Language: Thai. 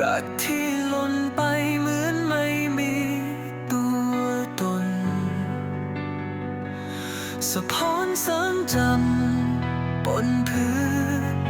รักที่หล่นไปเหมือนไม่มีตัวตน สะพอนสังจำบนพื้น